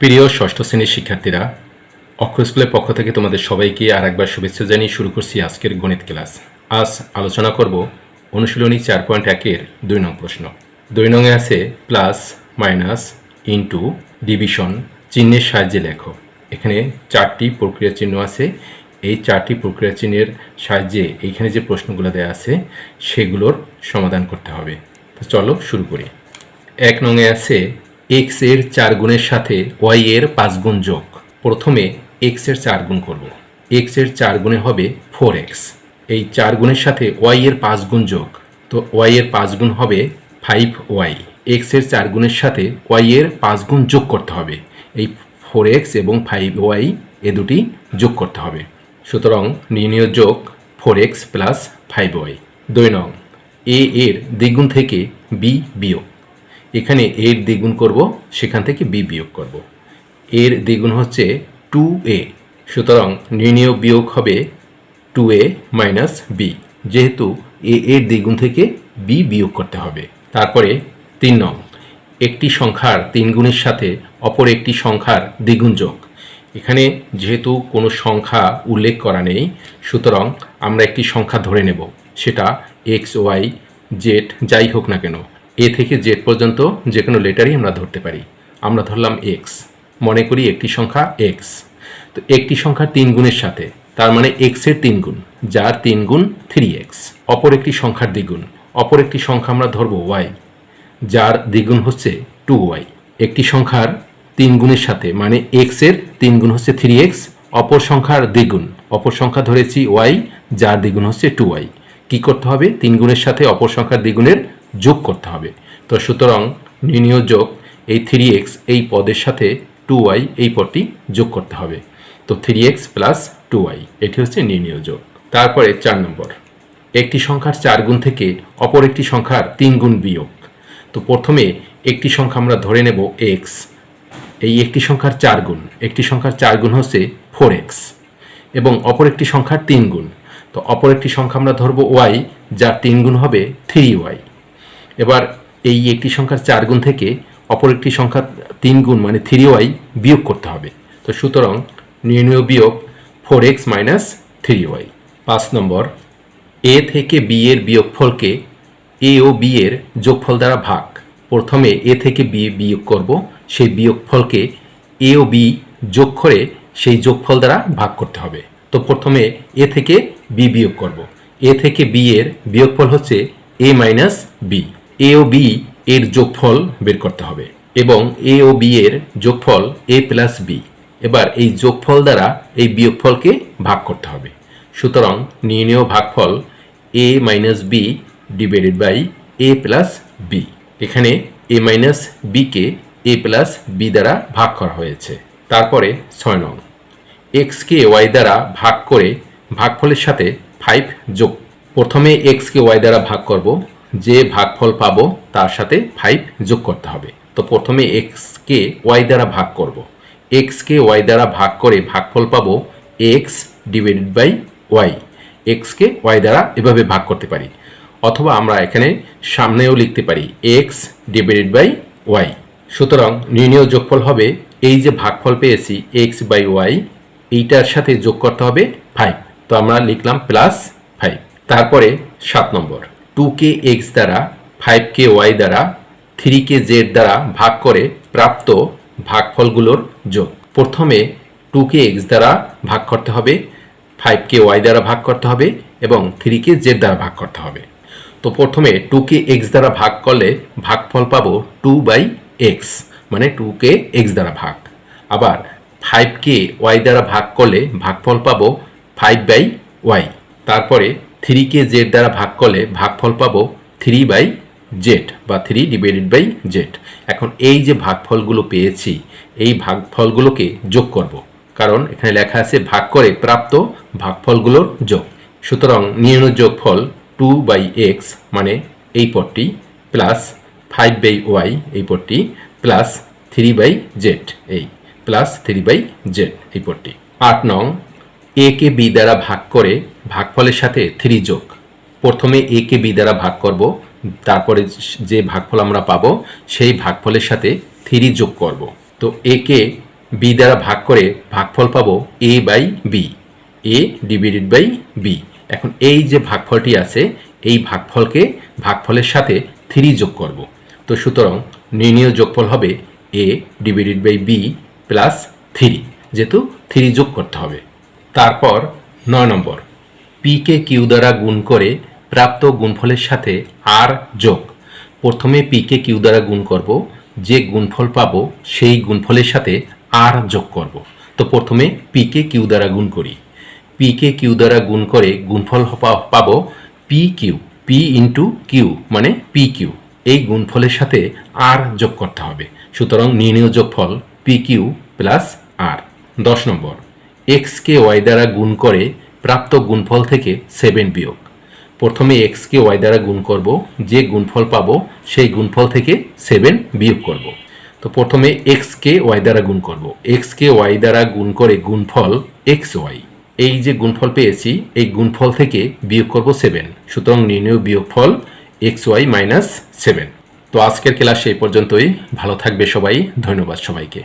প্রিয় ষষ্ঠ শ্রেণির শিক্ষার্থীরা, অক্ষর স্কুলের পক্ষ থেকে তোমাদের সবাইকে আর একবার শুভেচ্ছা জানিয়ে শুরু করছি আজকের গণিত ক্লাস। আজ আলোচনা করব অনুশীলনী চার পয়েন্ট একের দুই নং প্রশ্ন। দুই নংয়ে আছে প্লাস, মাইনাস, ইন্টু, ডিভিশন, চিহ্নের সাহায্যে লেখো। এখানে চারটি প্রক্রিয়া চিহ্ন আছে। এই চারটি প্রক্রিয়া চিহ্নের সাহায্যে এইখানে যে প্রশ্নগুলো দেওয়া আছে, সেগুলোর সমাধান করতে হবে। তো চলো শুরু করি। এক নংয়ে আছে এক্সের চার গুণের সাথে ওয়াই এর পাঁচ গুণ যোগ। প্রথমে এক্সের চার গুণ করব। এক্সের চার গুণে হবে ফোর এক্স এই চার গুণের সাথে ওয়াই এর পাঁচ গুণ যোগ। তো ওয়াই এর পাঁচ গুণ হবে ফাইভ ওয়াই এক্সের চার গুণের সাথে ওয়াই এর পাঁচ গুণ যোগ করতে হবে। এই ফোর এক্স এবং ফাইভ ওয়াই এ দুটি যোগ করতে হবে। সুতরাং নির্ণয় যোগ four x plus five y দুই নং এ এর দ্বিগুণ থেকে বি বিয়োগ। এখানে এর দ্বিগুণ করব, সেখান থেকে বি বিয়োগ করব। এর দ্বিগুণ হচ্ছে টু এ, সুতরাং নির্ণীয় বিয়োগ হবে টু এ মাইনাস বি। যেহেতু এ এর দ্বিগুণ থেকে বি বিয়োগ করতে হবে। তারপরে তিন নং, একটি সংখ্যার তিন গুণের সাথে অপর একটি সংখ্যার দ্বিগুণ যোগ। এখানে যেহেতু কোনো সংখ্যা উল্লেখ করা নেই, সুতরাং আমরা একটি সংখ্যা ধরে নেব। সেটা এক্স, ওয়াই, জেড, যাই হোক না কেন। এ থেকে জেড পর্যন্ত যে কোনো লেটারই আমরা ধরতে পারি। আমরা ধরলাম এক্স মনে করি একটি সংখ্যা এক্স তো একটি সংখ্যা তিন গুণের সাথে, তার মানে এক্সের তিন গুণ, যার তিন গুণ থ্রি এক্স অপর একটি সংখ্যার দ্বিগুণ, অপর একটি সংখ্যা আমরা ধরবো ওয়াই যার দ্বিগুণ হচ্ছে টু ওয়াই একটি সংখ্যার তিন গুণের সাথে মানে এক্সের তিন গুণ হচ্ছে থ্রি এক্স অপর সংখ্যার দ্বিগুণ, অপর সংখ্যা ধরেছি ওয়াই যার দ্বিগুণ হচ্ছে টু ওয়াই কী করতে হবে? তিন গুণের সাথে অপর সংখ্যার দ্বিগুণের যোগ করতে হবে। তো সুতরাং নির্ণয় যোগ এই থ্রি এক্স এই পদের সাথে টু ওয়াই এই পদটি যোগ করতে হবে। তো three x plus two y এটি হচ্ছে নির্ণয় যোগ। তারপরে চার নম্বর, একটি সংখ্যার চার গুণ থেকে অপর একটি সংখ্যার তিন গুণ বিয়োগ। তো প্রথমে একটি সংখ্যা আমরা ধরে নেব এক্স এই একটি সংখ্যার চার গুণ, একটি সংখ্যার চার গুণ হচ্ছে ফোর এক্স এবং অপর একটি সংখ্যার তিন গুণ। তো অপর একটি সংখ্যা আমরা ধরবো ওয়াই যার তিন গুণ হবে থ্রি ওয়াই এবার এই একটি সংখ্যার চার গুণ থেকে অপর একটি সংখ্যা তিন গুণ মানে থ্রি ওয়াই বিয়োগ করতে হবে। তো সুতরাং নির্ণয় বিয়োগ four x minus three y পাঁচ নম্বর এ থেকে বি এর বিয়োগফলকে এ ও বি এর যোগফল দ্বারা ভাগ। প্রথমে এ থেকে বি বিয়োগ করব, সেই বিয়োগফলকে এ ও বি যোগ করে সেই যোগফল দ্বারা ভাগ করতে হবে। তো প্রথমে এ থেকে বি বিয়োগ করব। এ থেকে বি এর বিয়োগফল হচ্ছে এ মাইনাস বি এ ও বি এর যোগফল বের করতে হবে এবং এ ও বি এর যোগফল এ প্লাস বি এবার এই যোগফল দ্বারা এই বিয়োগফলকে ভাগ করতে হবে। সুতরাং নির্ণয় ভাগফল A minus B divided by A plus B এখানে এ মাইনাস বিকে এ প্লাস বি দ্বারা ভাগ করা হয়েছে। তারপরে ছয় নং। এক্সকে ওয়াই দ্বারা ভাগ করে ভাগফলের সাথে ফাইভ যোগ। প্রথমে এক্সকে ওয়াই দ্বারা ভাগ করব। যে ভাগফল পাবো, তার সাথে ফাইভ যোগ করতে হবে। তো প্রথমে এক্সকে ওয়াই দ্বারা ভাগ করব। এক্সকে ওয়াই দ্বারা ভাগ করে ভাগফল পাবো এক্স ডিভাইডেড বাই ওয়াই এক্সকে ওয়াই দ্বারা এভাবে ভাগ করতে পারি। অথবা আমরা এখানে সামনেও লিখতে পারি এক্স ডিভাইডেড বাই ওয়াই সুতরাং নির্ণয় যোগফল হবে এই যে ভাগফল পেয়েছি এক্স বাই ওয়াই এইটার সাথে যোগ করতে হবে ফাইভ তো আমরা লিখলাম প্লাস ফাইভ তারপরে সাত নম্বর। টু কে এক্স দ্বারা ফাইভ কে ওয়াই দ্বারা থ্রি কে জেড দ্বারা ভাগ করে প্রাপ্ত ভাগফলগুলোর যোগ। প্রথমে টু কে এক্স দ্বারা ভাগ করতে হবে ফাইভ কে ওয়াই দ্বারা ভাগ করতে হবে এবং থ্রি কে জেড দ্বারা ভাগ করতে হবে। তো প্রথমে টু কে এক্স দ্বারা ভাগ করলে ভাগফল পাবো টু বাই এক্স মানে টু কে এক্স দ্বারা ভাগ। আবার ফাইভ কে ওয়াই দ্বারা ভাগ করলে ভাগফল পাবো ফাইভ বাই ওয়াই তারপরে থ্রি কে জেড দ্বারা ভাগ করলে ভাগফল পাবো থ্রি বাই জেড বা থ্রি ডিভাইডেড বাই জেড এখন এই যে ভাগফলগুলো পেয়েছি, এই ভাগফলগুলোকে যোগ করব। কারণ এখানে লেখা আছে ভাগ করে প্রাপ্ত ভাগফলগুলোর যোগ। সুতরাং নির্ণয় যোগফল টু বাই এক্স মানে এই পদটি প্লাস ফাইভ বাই ওয়াই এই পদটি প্লাস থ্রি বাই জেড এই প্লাস থ্রি বাই জেড এই পদটি। আট নং এ কে বি দ্বারা ভাগ করে ভাগফলের সাথে থ্রি যোগ। প্রথমে এ কে বি দ্বারা ভাগ করব, তারপরে যে ভাগফল আমরা পাবো, সেই ভাগফলের সাথে থ্রি যোগ করব। তো এ কে বি দ্বারা ভাগ করে ভাগফল পাবো A by B, A divided by B. এখন এই যে ভাগফলটি আছে, এই ভাগফলকে ভাগফলের সাথে থ্রি যোগ করব। তো সুতরাং নির্ণীয় যোগফল হবে A divided by B plus three, যেহেতু থ্রি যোগ করতে হবে। তারপর নয় নম্বর। পিকে কিউ দ্বারা গুণ করে প্রাপ্ত গুণফলের সাথে আর যোগ। প্রথমে পিকে কিউ দ্বারা গুণ করব, যে গুণফল পাব সেই গুণফলের সাথে আর যোগ করব। তো প্রথমে পিকে কিউ দ্বারা গুণ করি। পিকে কিউ দ্বারা গুণ করে গুণফল পাবো P Q P into Q মানে পি কিউ এই গুণফলের সাথে আর যোগ করতে হবে। সুতরাং নির্ণয় যোগফল পি কিউ প্লাস আর দশ নম্বর। এক্সকে ওয়াই দ্বারা গুণ করে প্রাপ্ত গুণফল থেকে সেভেন বিয়োগ। প্রথমে এক্সকে ওয়াই দ্বারা গুণ করব, যে গুণফল পাবো সেই গুণফল থেকে সেভেন বিয়োগ করব। তো প্রথমে এক্সকে ওয়াই দ্বারা গুণ করব। এক্সকে ওয়াই দ্বারা গুণ করে গুণফল এক্স ওয়াই। এই যে গুণফল পেয়েছি, এই গুণফল থেকে বিয়োগ করব সেভেন। সুতরাং নির্ণয় বিয়োগফল এক্স ওয়াই মাইনাস সেভেন। তো আজকের ক্লাস এই পর্যন্তই। ভালো থাকবে সবাই। ধন্যবাদ সবাইকে।